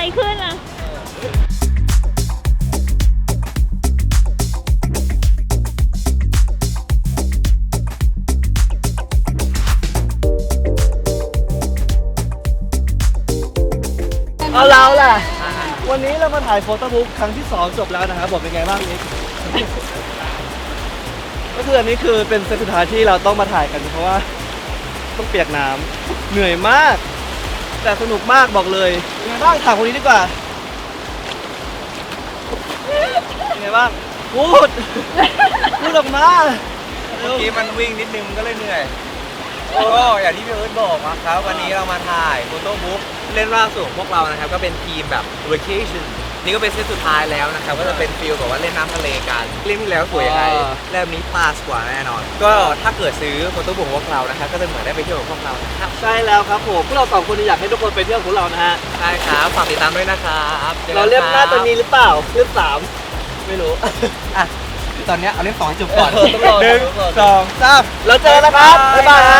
ไรขึ้นอะเอาเราล่ะ วันนี้เรามาถ่ายโฟโตบุ๊กครั้งที่ 2 จบแล้วนะครับบอกเป็นไงบ้างนิกก็คืออันนี้คือเป็นเซตสุดท้ายที่เราต้องมาถ่ายกันเพราะว่าต้องเปียกน้ำเหนื่อยมาก แต่สนุกมากบอกเลยยังไงบ้างถามคนนี้ดีกว่าเป็นไงบ้างพูดพูดออกมาเมื่อกี้มันวิ่งนิดนึงมันก็เลยเหนื่อยก็อย่างที่พี่เอิร์ธบอกนะครับวันนี้เรามาถ่ายโฟโต้บุ๊กเล่นล่าสุดของพวกเรานะครับ ก็เป็นทีมแบบ vacation นี่ก็เป็นเซตสุดท้ายแล้วนะครับก็จะเป็นฟิลแบบว่าเล่นน้ำทะเลกันเล่นที่แล้วสวยยังไงอ่า เล่มนี้ปลาสกว่าแน่นอน ก็ถ้าเกิดซื้อโฟโต้บุ๊กของพวกเรานะครับก็จะเหมือนได้ไปเที่ยวกับพวกเรานะครับใช่แล้วครับผมพวกเราสองคนอยากให้ทุกคนไปเที่ยวของเรานะฮะ ใช่ครับฝากติดตามด้วยนะครับจอกัเรานเล่มหน้าครับตัวนี้หรือเปล่าเล่มสามไม่รู้ อะตอนเนี้ยเอาเล่มสองให้จบก่อนเออต้องรอหนึ่งต้องรอสองสามเราเจอแล้วครับ บ๊ายบายฮะครับ